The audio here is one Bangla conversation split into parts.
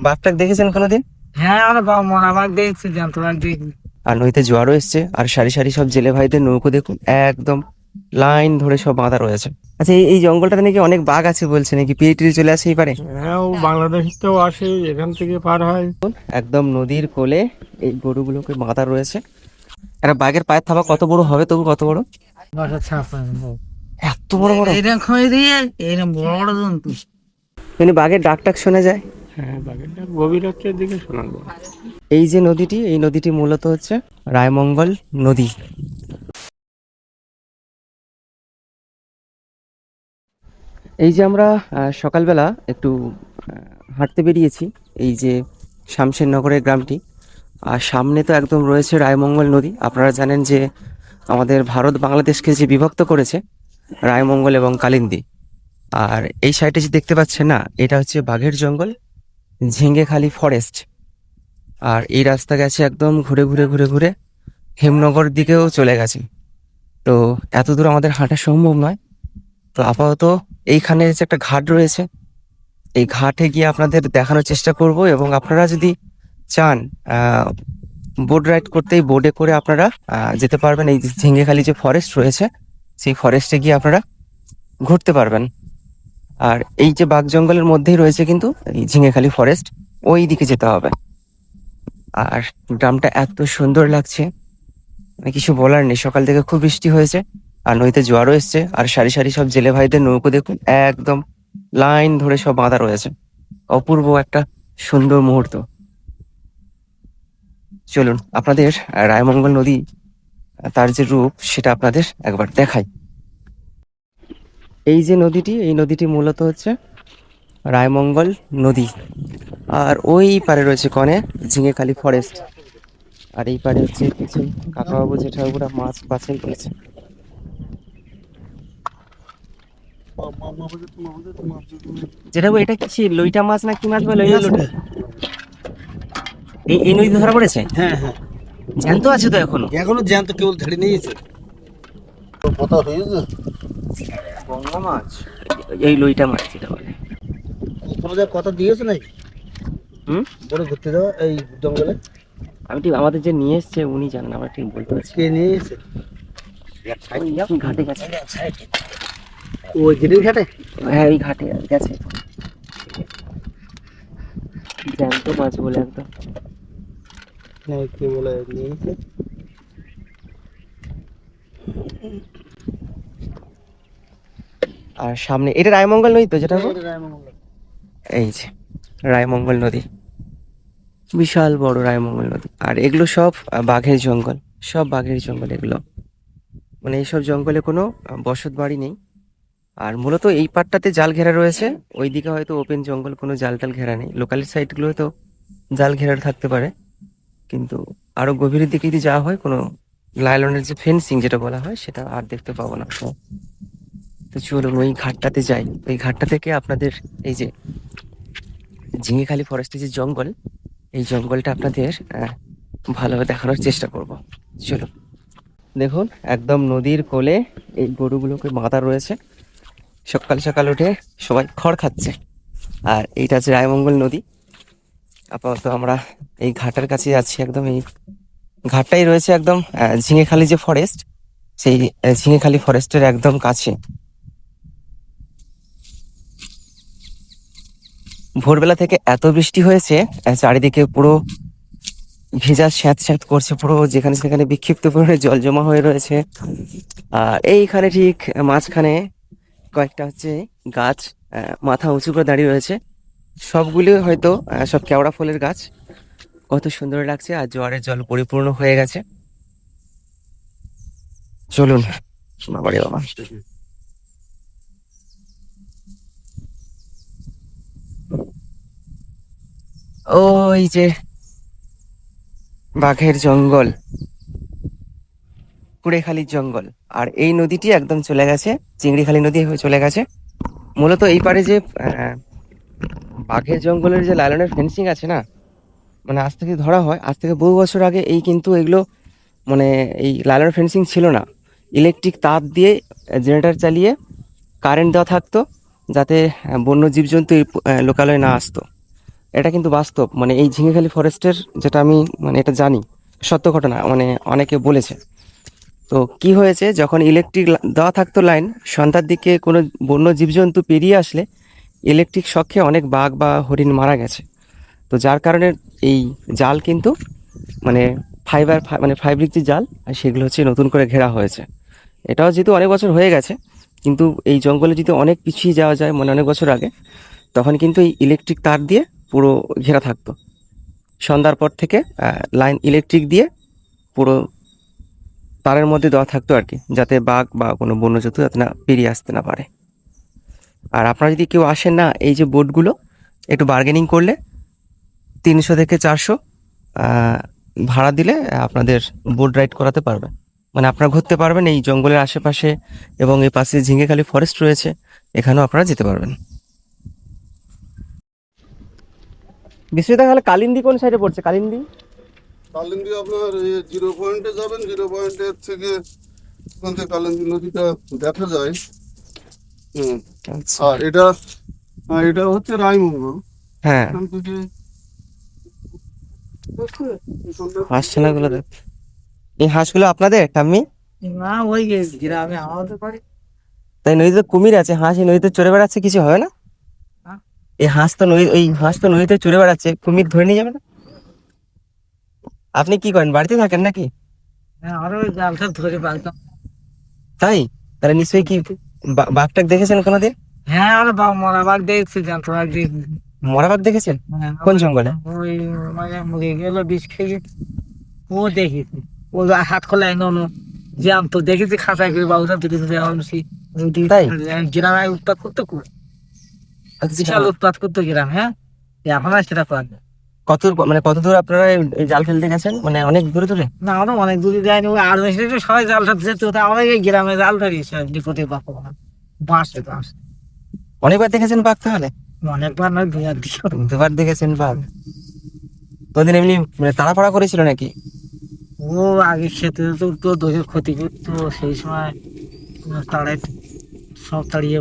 বাঘটাক দেখেছেন কোনোদিন? হ্যাঁ আমরা বাবা মরা বাঘ দেখছি জানতো আর দেখিনি আর নদীতে জোয়ারও এসছে আর সারি সারি সব জেলে ভাইদের নৌকো দেখুন একদম লাইন ধরে সব বাঁধা রয়েছে। আচ্ছা এই- জঙ্গলটাতে নাকি অনেক বাঘ আছে বলছে নাকি পিএইচডি চলে আসে এই পারে? হ্যাঁ ও বাংলাদেশ থেকেও আসে এখান থেকে পার হয়। একদম নদীর কোলে এই গরুগুলোকে বাঁধা রয়েছে। একটা বাঘের পায়ের থাবা কত বড় হবে তবু কত বড়? এত বড় বড়। এইরকম দিয়ে এইরকম বড় বড় জন্তু। মানে বাঘের ডাক টাক শোনা যায়? হ্যাঁ এই যে নদীটি, এই নদীটি মূলত হচ্ছে রায়মঙ্গল নদী। এই যে আমরা সকালবেলা একটু হাঁটতে বেরিয়েছি, এই যে শামশেরনগরের গ্রামটি, আর সামনে তো একদম রয়েছে রায়মঙ্গল নদী। আপনারা জানেন যে আমাদের ভারত বাংলাদেশকে যে বিভক্ত করেছে, রায়মঙ্গল এবং কালিন্দী। আর এই সাইডে যে দেখতে পাচ্ছেন না, এটা হচ্ছে বাঘের জঙ্গল ঝিঙ্গেখালি ফরেস্ট আর এই রাস্তা গেছে একদম ঘুরে ঘুরে ঘুরে ঘুরে হেমনগর দিকেও চলে গেছে। তো এত দূর আমাদের হাঁটা সম্ভব নয়। তো আপাতত এইখানে যে একটা ঘাট রয়েছে, এই ঘাটে গিয়ে আপনাদের দেখানোর চেষ্টা করব এবং আপনারা যদি চান বোট রাইড করতেই বোটে করে আপনারা যেতে পারবেন। এই ঝিঙ্গেখালি যে ফরেস্ট রয়েছে, সেই ফরেস্টে গিয়ে আপনারা ঘুরতে পারবেন। আর এই যে বাঘ জঙ্গলের মধ্যেই রয়েছে কিন্তু এই ঝিঙেখালি ফরেস্ট ওই দিকে যেতে হবে। আর গ্রামটা এত সুন্দর লাগছে। মানে কিছু বলার নেই, সকাল থেকে খুব বৃষ্টি হয়েছে আর নদীতে জোয়ারও এসছে আর সারি সারি সব জেলে ভাইদের নৌকো দেখুন, একদম লাইন ধরে সব বাঁধা রয়েছে। অপূর্ব একটা সুন্দর মুহূর্ত। চলুন, আপনাদের রায়মঙ্গল নদী, তার যে রূপ, সেটা আপনাদের একবার দেখাই। এই যে নদীটি এই নদীটি মূলত হচ্ছে রায়মঙ্গল নদী। আর ওই পারে রয়েছে কনে ঝিঙেখালি ফরেস্ট আর এই পারে হচ্ছে কিছু কাকাবাবু জেঠাবাবুরা মাছ বাছাই করেছে। জেঠাবু এটা কি লইটা মাছ না কি মাছ বলে? মাছ? এই এই নদীতে ধরা পড়েছে? হ্যাঁ হ্যাঁ। জ্যান্ত আছে তো এখনও? এখনও জ্যান্ত কেবল ধরে নিয়েছে। গঙ্গা মাছ? এই লইটা মাছ যেটা বলে। জায়গায় কথা দিয়েছে নাকি? হুম? বড় ঘুরতে যাওয়া এই জঙ্গলে। আমি ঠিক আমাদের যে নিয়ে এসছে উনি জানেন আমরা ঠিক বলতে পারছি কে নিয়ে এসে ওই ঘাটে গেছে। ওই গিরির ঘাটে? হ্যাঁ ওই ঘাটে গেছে। জ্যান্ত মাছ বলে একদম। না কে বলে নিয়ে এসে আর সামনে এটা রায়মঙ্গল নদী তো যেটা? এই যে রায়মঙ্গল নদী। বিশাল বড় রায়মঙ্গল নদী। আর এগুলো সব বাঘের জঙ্গল। সব বাঘের জঙ্গল এগুলো। মানে এইসব জঙ্গলে কোনো বসত বাড়ি নেই। আর মূলত এই পাটটাতে জাল ঘেরা রয়েছে। ওইদিকে হয়তো ওপেন জঙ্গল কোনো জাল টাল ঘেরা নেই। লোকাল সাইডগুলো তো জাল ঘেরা থাকতে পারে। কিন্তু আরও গভীরের দিকে যদি যাওয়া হয় কোনো লাইলনের যে ফেন্সিং যেটা বলা হয় সেটা আর দেখতে পাবো না। তো চলুন ওই ঘাটটাতে যাই। ওই ঘাটটা থেকে আপনাদের এই যে ঝিঙেখালি ফরেস্টের যে জঙ্গল, এই জঙ্গলটা আপনাদের ভালোভাবে দেখানোর চেষ্টা করব। চলুন দেখুন, একদম নদীর কোলে এই গরুগুলোকে বাঁধা রয়েছে। সকাল সকাল উঠে সবাই খড় খাচ্ছে। আর এইটা হচ্ছে রায়মঙ্গল নদী। আপাতত আমরা এই ঘাটের কাছে যাচ্ছি একদম এই ঘাটটাই রয়েছে একদম ঝিঙেখালি যে ফরেস্ট সেই ঝিঙেখালি ফরেস্টের একদম কাছে। ভোরবেলা থেকে এত বৃষ্টি হয়েছে চারিদিকে পুরো ভেজা স্যাঁত স্যাঁত করছে, পুরো যেখানে সেখানে বিক্ষিপ্ত পরিমাণে জল জমা হয়ে রয়েছে। আর এইখানে ঠিক মাঝখানে কয়েকটা হচ্ছে গাছ মাথা উঁচু করে দাঁড়িয়ে রয়েছে। সবগুলি হয়তো সব কেওড়া ফুলের গাছ। কত সুন্দর লাগছে, আর জোয়ারের জল পরিপূর্ণ হয়ে গেছে। চলুন বাবা। ওই যে বাঘের জঙ্গল, কুড়েখালির জঙ্গল। আর এই নদীটি একদম চলে গেছে, চিংড়িখালি নদী হয়ে চলে গেছে। মূলত এই পারে যে বাঘের জঙ্গলের যে লাইলনের ফেন্সিং আছে না মানে আজ থেকে ধরা হয়, আজ থেকে বহু বছর আগে এই কিন্তু এগুলো মানে এই লাইলনের ফেন্সিং ছিল না। ইলেকট্রিক তার দিয়ে জেনারেটার চালিয়ে কারেন্ট দেওয়া থাকতো, যাতে বন্য জীবজন্তু লোকালয়ে না আসতো। এটা কিন্তু বাস্তব। মানে এই ঝিঙেখালি ফরেস্টের যেটা আমি মানে এটা জানি, সত্য ঘটনা মানে অনেকে বলেছে। তো কি হয়েছে, যখন ইলেকট্রিক দেওয়া থাকতো লাইন সন্ধ্যার দিকে কোনো বন্য জীবজন্তু পেরিয়ে আসলে ইলেকট্রিক শখে অনেক বাঘ বা হরিণ মারা গেছে। তো যার কারণে এই জাল কিন্তু মানে ফাইবার মানে ফাইব্রিক যে জাল, আর সেগুলো হচ্ছে নতুন করে ঘেরা হয়েছে। এটাও যেহেতু অনেক বছর হয়ে গেছে, কিন্তু এই জঙ্গলে যদি অনেক পিছিয়ে যাওয়া যায় মানে অনেক বছর আগে, তখন কিন্তু এই ইলেকট্রিক তার দিয়ে পুরো ঘেরা থাকতো। সন্ধ্যার পর থেকে লাইন ইলেকট্রিক দিয়ে পুরো তারের মধ্যে দেওয়া থাকতো আর কি, যাতে বাঘ বা কোনো বন্যজন্তু যাতে না পেরিয়ে আসতে না পারে। আর আপনারা যদি কেউ আসেন না, এই যে বোটগুলো একটু বার্গেনিং করলে তিনশো থেকে চারশো ভাড়া দিলে আপনাদের বোট রাইড করাতে পারবে। মানে আপনারা ঘুরতে পারবেন, এই জঙ্গলের আশেপাশে এবং এই পাশে ঝিঙ্গেখালি ফরেস্ট রয়েছে, এখানেও আপনারা যেতে পারবেন। বিশ্বজিৎ তাহলে কালিন্দি কোন সাইডে পড়ছে? কালিন্দি? কালিন্দী আপনার জিরো পয়েন্টে যাবেন জিরো পয়েন্টের থেকে ওখান থেকে কালিন্দী নদীটা দেখা যায়। হুম। আর এটা আর এটা হচ্ছে রায়মঙ্গল। হ্যাঁ। এখান থেকে হাঁস দেখ। এই হাঁসগুলো আপনাদের ঠাম্মি? না ওই গ্রামে আমাদের বাড়ি। তাই নদীতে কুমির আছে হাঁস এই নদীতে চড়ে বেড়াচ্ছে কিছু হবে না? হ্যাঁ। এই হাঁস তো নদী ওই হাঁস তো নদীতে চড়ে বেড়াচ্ছে কুমির ধরে নিয়ে যাবে না? আপনি কি করেন বাড়িতে থাকেন নাকি? হ্যাঁ জালটা ধরে পাইতাম তাই? তাহলে নিশ্চয়ই কি বাঘটাক দেখেছেন কোনোদিন? হ্যাঁ আমরা বাবা মরা বাঘ দেখছি জানতো বাঘ দেখছি। মরা বাঘ দেখেছেন? হ্যাঁ, কোন জঙ্গলে? ওই মানে গেল বিষ খেয়ে ও দেখেছি। ও হাত খোলায় ননো জানতো দেখেছি খাঁচায় করে বাবুটা দেখেছি তাই? গ্রামে উৎপাত করতে খুব বিশাল উৎপাত করতো গ্রাম হ্যাঁ? আর সেটা পারে না। কত মানে কত দূর আপনারা এই- জাল ফেলতে গেছেন? মানে অনেক দূরে দূরে? না আমরা অনেক দূরে যাইনি ওই আর তো সবাই জালটা যেত তা এই গ্রামে জাল ধরিয়েছি বিপদে বাপা বাঁশে বাঁশ অনেকবার দেখেছেন বাঘ তাহলে? অনেকবার নয় দুই আর দুবার দেখেছেন বাঘ? তোদিন এমনি মানে তাড়াফাড়া করেছিল নাকি? ও আগে খেতে তো তো দোষের ক্ষতি করতো সেই সময় তাড়াই সব তাড়িয়ে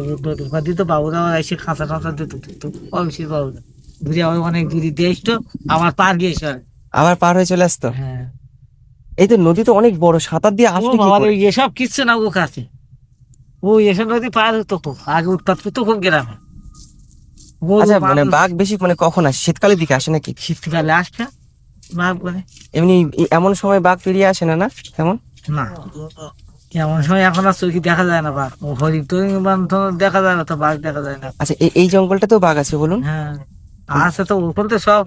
দিত বাবুরা এসে খাঁচা টাঁচা দিত দিত অবশ্যই বাবুরা। ঘুরে আবার অনেক দূরে দিয়ে এসতো আবার পার গিয়েছে আবার পার হয়ে চলে আসতো? হ্যাঁ। এই তো নদী তো অনেক বড় সাঁতার দিয়ে আসতো এসব কিচ্ছু না ও কাছে। ও এসব নদী পার হতো খুব আগে উৎপাত করতো খুব গ্রামে। আচ্ছা মানে বাঘ বেশি মানে কখন আসে? শীতকালের দিকে আসে নাকি? শীতকালে আসছে বাঘ বলে। এমনি এমন সময় বাঘ ফিরিয়ে আসে না না? তেমন? না। এমন সময় এখন আর চোখে দেখা যায় না বাঘ? হরিণ বান্ধ দেখা যায় না তো বাঘ দেখা যায় না। আচ্ছা এই এই জঙ্গলটাতেও বাঘ আছে বলুন। হ্যাঁ আছে তো ওখান তো সব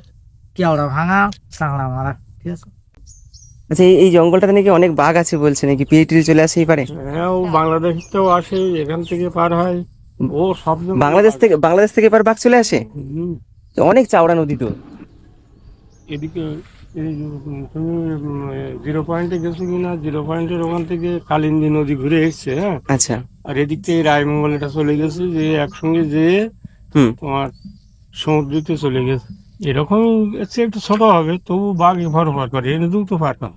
কেওড়া ভাঙা চাংড়া মারা ঠিক আছে। আচ্ছা এই জঙ্গলটাতে নাকি অনেক বাঘ আছে বলছে নাকি পিএইচডি চলে আসে এই পারে হ্যাঁ ও বাংলাদেশ থেকেও আসে এখান থেকে পার হয়। ও সব বাংলাদেশ থেকে বাংলাদেশ থেকে এবার বাঘ চলে আসে? অনেক চাওড়া নদী তো। এদিকে তুমি জিরো পয়েন্টে গেছো কিনা? জিরো পয়েন্টের ওখান থেকে কালিন্দী নদী ঘুরে এসছে হ্যাঁ? আচ্ছা। আর এদিক থেকে রায়মঙ্গল এটা চলে গেছে যে একসঙ্গে যে হুম। তোমার সমুদ্রতে চলে গেছে। এরকম হচ্ছে একটু ছোট হবে তবু বাঘ এভার পার করে এনে দু তো পার করে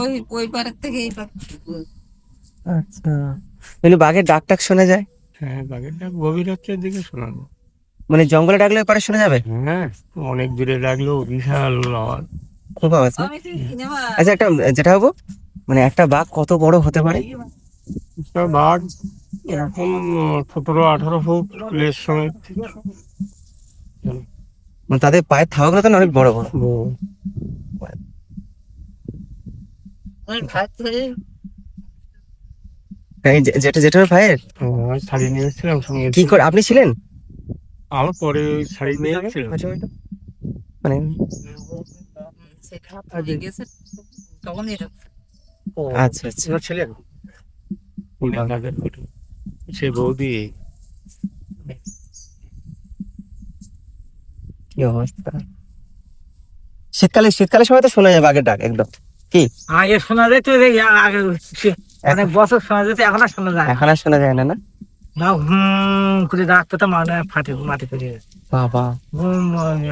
ওই ওই পারের থেকে এই পার আচ্ছা। মানে বাঘের ডাক টাক শোনা যায়? হ্যাঁ বাঘের ডাক গভীর রাত্রের দিকে শোনানো মানে জঙ্গলে ডাকলে পারে শোনা যাবে? হ্যাঁ অনেক দূরে লাগলেও বিশাল আওয়াজ। খুব আওয়াজ আচ্ছা একটা যেটা হব মানে একটা বাঘ কত বড় হতে পারে? একটা বাঘ এরকম সতেরো আঠারো ফুট লেস সমেত। মানে তাদের পায়ের থাবাগুলো তো অনেক বড় বড়? ওই খাচ্ছে যেটা ভাইয়ের? শাড়ি নিয়ে এসেছিলাম সঙ্গে কি করে আপনি ছিলেন? আমার পরে ওই শাড়ি নিয়ে মানে গেছে এরকম আচ্ছা আচ্ছা। ছেলে সে বৌদি। কি অবস্থা? শীতকালে শীতকালের সময় তো শোনা যায় বাঘের ডাক একদম। কি? আগে শোনা যেত রে আগে অনেক বছর শোনা যেত এখন আর শোনা যায় এখন আর শোনা যায় না না? না হুম করে মানে ফাটে মাটি করে। বাবা। হুম,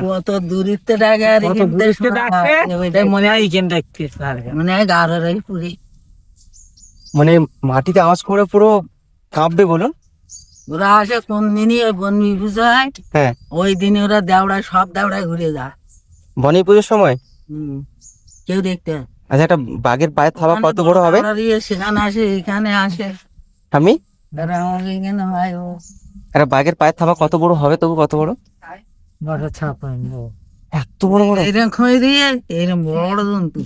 কত দূরিতে ডাকে কত দূরিতে ডাকে, হয়। মনে হয় এখানে ডাকতে মনে হয় পুরি। মানে মাটিতে আওয়াজ করে পুরো কাঁপবে বলুন। ওরা আসে কোন দিনই ওই বনবি পুজো হয়। হ্যাঁ ওই দিনে ওরা দেওড়ায় সব দেওড়ায় ঘুরে যায়। বনি পুজোর সময়? হুম। কেউ দেখতে আচ্ছা একটা বাঘের পায়ের থাবা কত বড় হবে? সেখানে আসে এখানে আসে। আমি একটা বাঘের পায়ের থাবা কত বড় হবে তবু কত বড়? এত বড় বড়? এরকম দিয়ে এরকম বড় বড় জন্তু।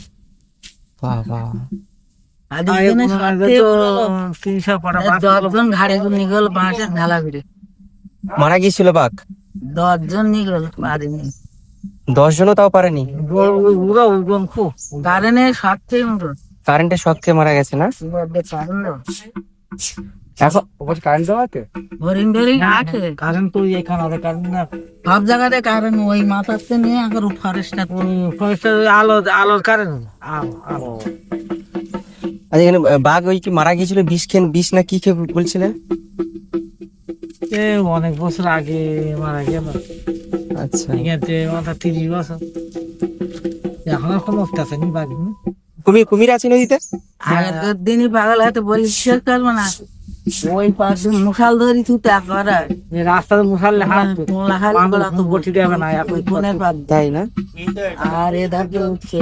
বাবা। দশজন ঘাড়ে নিগল বাঁশের ঢালা ঘুরে মারা গিয়েছিল বাঘ? দশজন নিগল পারেনি। দশ জনও তাও পারেনি? খুব। কারেন্টের শক খেয়ে মারা গেছে না? কারেন্ট এখন ওপর কারেন্ট দেওয়া আছে? বোরিং টোরিং আছে। কারেন্ট তো এখানে হবে কারেন্ট না। সব জায়গাতে কারেন্ট ওই মাথাতে নিয়ে এখন ফরেস্টটা ফরেস্টের আলো আলোর কারেন্ট আলো আলো। আচ্ছা এখানে বাঘ ওই কি মারা গিয়েছিল বিষ খেন বিষ না কি খেয়ে বলছিলেন? এ অনেক বছর আগে মারা গেল আচ্ছা। এখানে মাথা তিরিশ বছর। এখনও সমস্ত আছে নি বাকি কুমির কুমির আছে নদীতে? আগের দিনই পাগল হয়তো বলি শেষ করব না। ওই পাশে মশাল ধরি ছুটে একবারে রাস্তা রাস্তাতে মুসাল্লে লেখা তোলা তো বটি দেবে না এখন ওই কোনের পাত দেয় না। আর এ ধারে উঠছে